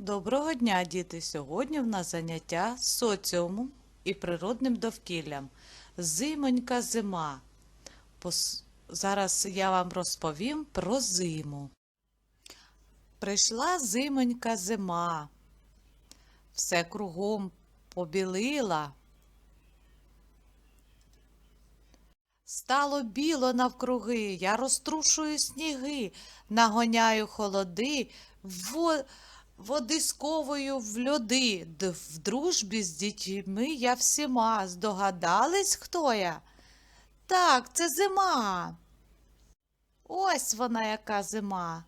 Доброго дня, діти! Сьогодні в нас заняття з і природним довкіллям. Зимонька зима. Пос- Зараз я вам розповім про зиму. Прийшла зимонька зима. Все кругом побілила. Стало біло навкруги, я розтрушую сніги, нагоняю холоди, во... води сковую в льоди. В дружбі з дітьми я всіма. Здогадались, хто я? Так, це зима. Ось вона яка зима.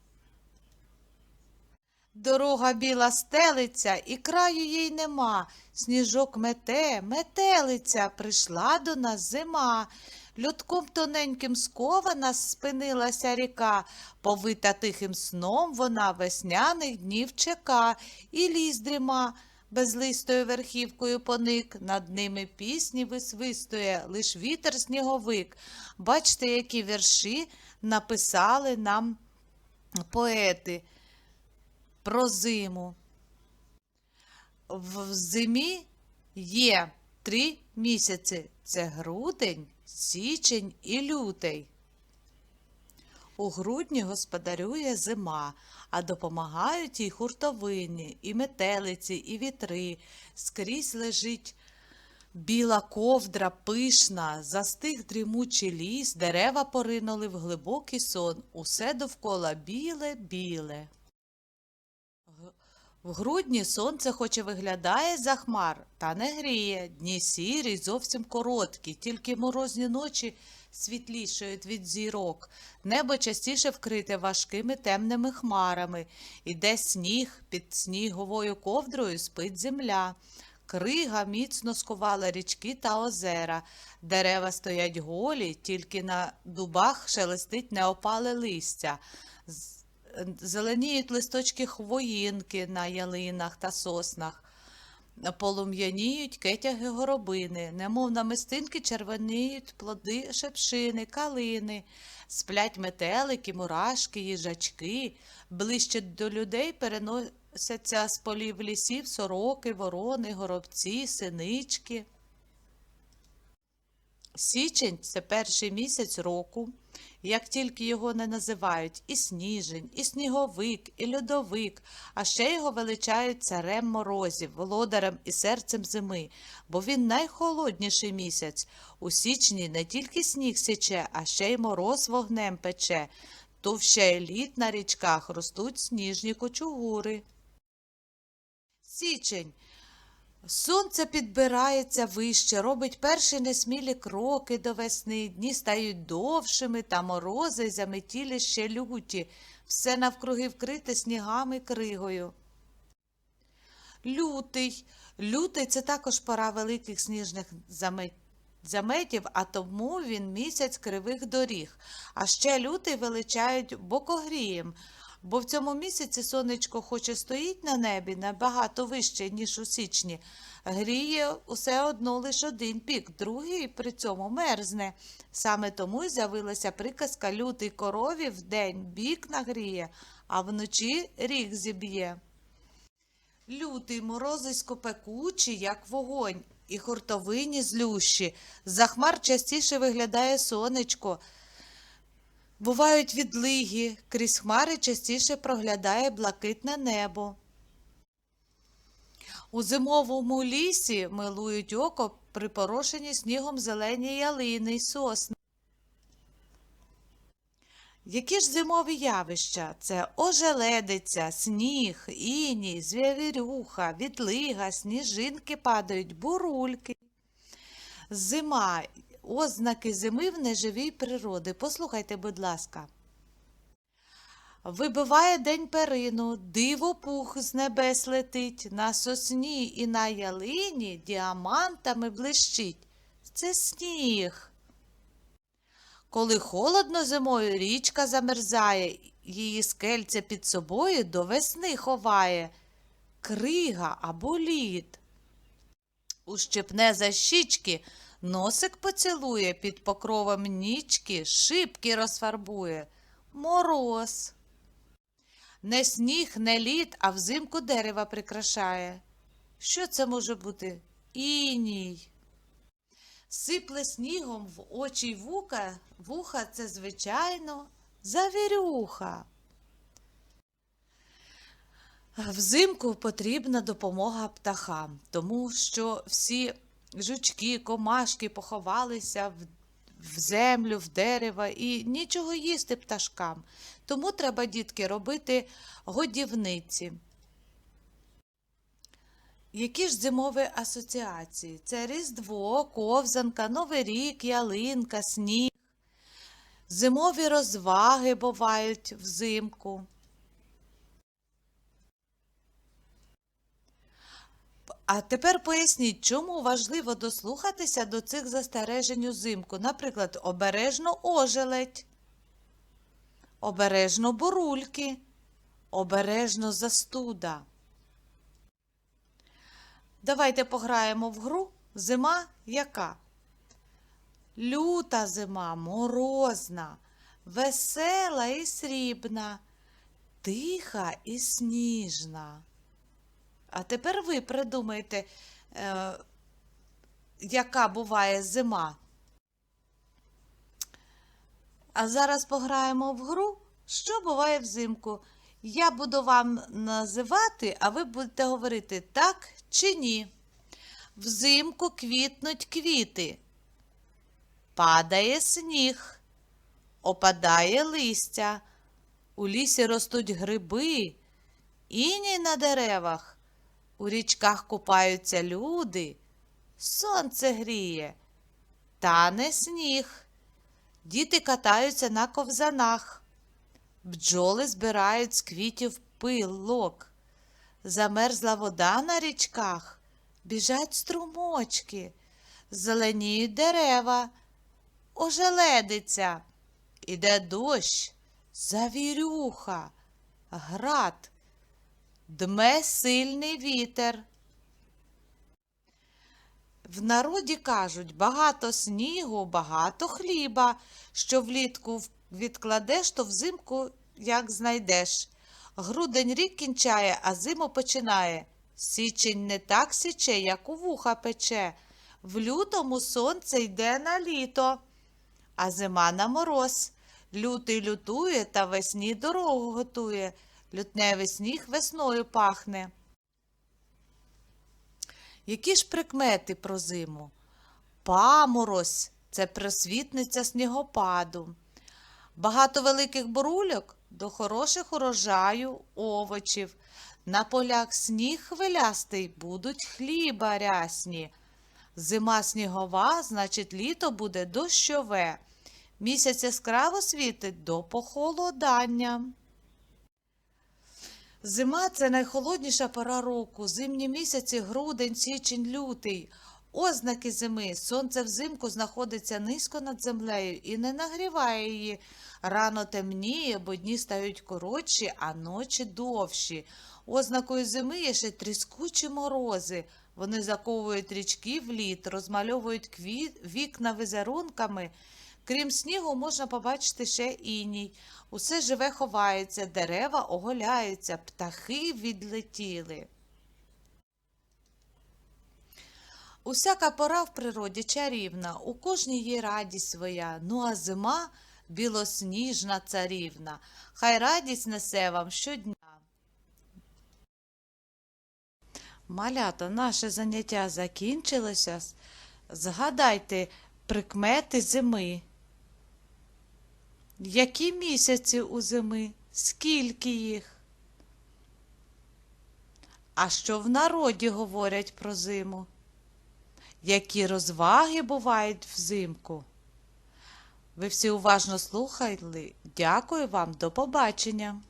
Дорога біла стелиться, і краю їй нема. Сніжок мете, метелиця, прийшла до нас зима. Льотком тоненьким скована спинилася ріка, повита тихим сном вона весняних днів чека, і ліс дріма, безлистою верхівкою поник, над ними пісні висвистує, лиш вітер сніговик. Бачте, які вірші написали нам поети про зиму. В зимі є три місяці: це грудень, січень і лютий. У грудні господарює зима, а допомагають їй хуртовині, і метелиці, і вітри. Скрізь лежить біла ковдра пишна, застиг дрімучий ліс, дерева поринули в глибокий сон, усе довкола біле-біле. Г- В грудні сонце хоч і виглядає за хмар, та не гріє. Дні сірі, зовсім короткі, тільки морозні ночі світлішають від зірок. Небо частіше вкрите важкими темними хмарами. Іде сніг, під сніговою ковдрою спить земля. Крига міцно скувала річки та озера. Дерева стоять голі, тільки на дубах шелестить неопале листя. Зеленіють листочки хвоїнки на ялинах та соснах. Полум'яніють кетяги горобини, немов намистинки червоніють плоди шепшини, калини, сплять метелики, мурашки, їжачки, ближче до людей переносяться з полів лісів сороки, ворони, горобці, синички. Січень це перший місяць року, як тільки його не називають і сніжень, і сніговик, і льодовик, а ще його величають царем морозів, володарем і серцем зими, бо він найхолодніший місяць. У січні не тільки сніг січе, а ще й мороз вогнем пече. Товще лід на річках ростуть сніжні кочугури. Січень. Сонце підбирається вище, робить перші несмілі кроки до весни, дні стають довшими, та морози й заметілі ще люті, все навкруги вкрите снігами кригою. Лютий. Лютий це також пора великих сніжних замет- заметів, а тому він місяць кривих доріг. А ще лютий величають бокогрієм, бо в цьому місяці сонечко хоч і стоїть на небі набагато вище, ніж у січні, гріє усе одно лише один пік, другий при цьому мерзне. Саме тому й з'явилася приказка лютий корові вдень бік нагріє, а вночі ріг зіб'є. Лютий морозисько пекучий, як вогонь, і хуртовині злющі. За хмар частіше виглядає сонечко. Бувають відлиги, крізь хмари частіше проглядає блакитне небо. У зимовому лісі милують око припорошені снігом зелені ялини й сосни. Які ж зимові явища? Це ожеледиця, сніг, іній, звявірюха, відлига, сніжинки падають, бурульки. Зима. Ознаки зими в неживій природі. Послухайте, будь ласка. Вибиває день перину, диво пух з небес летить, на сосні і на ялині діамантами блищить. Це сніг. Коли холодно зимою, річка замерзає, її скельця під собою до весни ховає. Крига або лід. Ущипне за щічки, носик поцілує під покровом нічки, шибки розфарбує. Мороз. Не сніг, не лід, а взимку дерева прикрашає. Що це може бути? Іній. Сипле снігом в очі й вуха, вуха це, звичайно, завірюха. Взимку потрібна допомога птахам, тому що всі жучки, комашки поховалися в, в землю, в дерева і нічого їсти пташкам. Тому треба, дітки, робити годівниці. Які ж зимові асоціації? Це Різдво, ковзанка, Новий рік, ялинка, сніг. Зимові розваги бувають взимку. А тепер поясніть, чому важливо дослухатися до цих застережень узимку. Наприклад, обережно ожеледь, обережно бурульки, обережно застуда. Давайте пограємо в гру. Зима яка? Люта зима, морозна, весела і срібна, тиха і сніжна. А тепер ви придумайте, е, яка буває зима. А зараз пограємо в гру, що буває взимку. Я буду вам називати, а ви будете говорити так чи ні. Взимку квітнуть квіти, падає сніг, опадає листя, у лісі ростуть гриби, іній на деревах, у річках купаються люди, сонце гріє, тане сніг, діти катаються на ковзанах. Бджоли збирають з квітів пилок. Замерзла вода на річках, біжать струмочки, зеленіють дерева, ожеледиться. Іде дощ, завірюха, град, дме сильний вітер. В народі кажуть, багато снігу, багато хліба, що влітку відкладеш, то взимку як знайдеш. Грудень рік кінчає, а зиму починає. Січень не так січе, як у вуха пече. В лютому сонце йде на літо, а зима на мороз. Лютий лютує та весні дорогу готує. Лютневий сніг весною пахне. Які ж прикмети про зиму? Паморозь це просвітниця снігопаду. Багато великих бурульок до хороших урожаю овочів. На полях сніг хвилястий, будуть хліба рясні. Зима снігова, значить, літо буде дощове. Місяць яскраво світить до похолодання. Зима це найхолодніша пора року. Зимні місяці грудень, січень, лютий. Ознаки зими. Сонце взимку знаходиться низько над землею і не нагріває її. Рано темніє, бо дні стають коротші, а ночі довші. Ознакою зими є ще тріскучі морози. Вони заковують річки в лід, розмальовують квіт, вікна візерунками. Крім снігу, можна побачити ще іній. Усе живе ховається, дерева оголяються, птахи відлетіли. Усяка пора в природі чарівна, у кожній є радість своя, ну а зима білосніжна царівна. Хай радість несе вам щодня. Малята, наше заняття закінчилося. Згадайте прикмети зими. Які місяці у зими? Скільки їх? А що в народі говорять про зиму? Які розваги бувають взимку? Ви всі уважно слухали. Дякую вам, до побачення!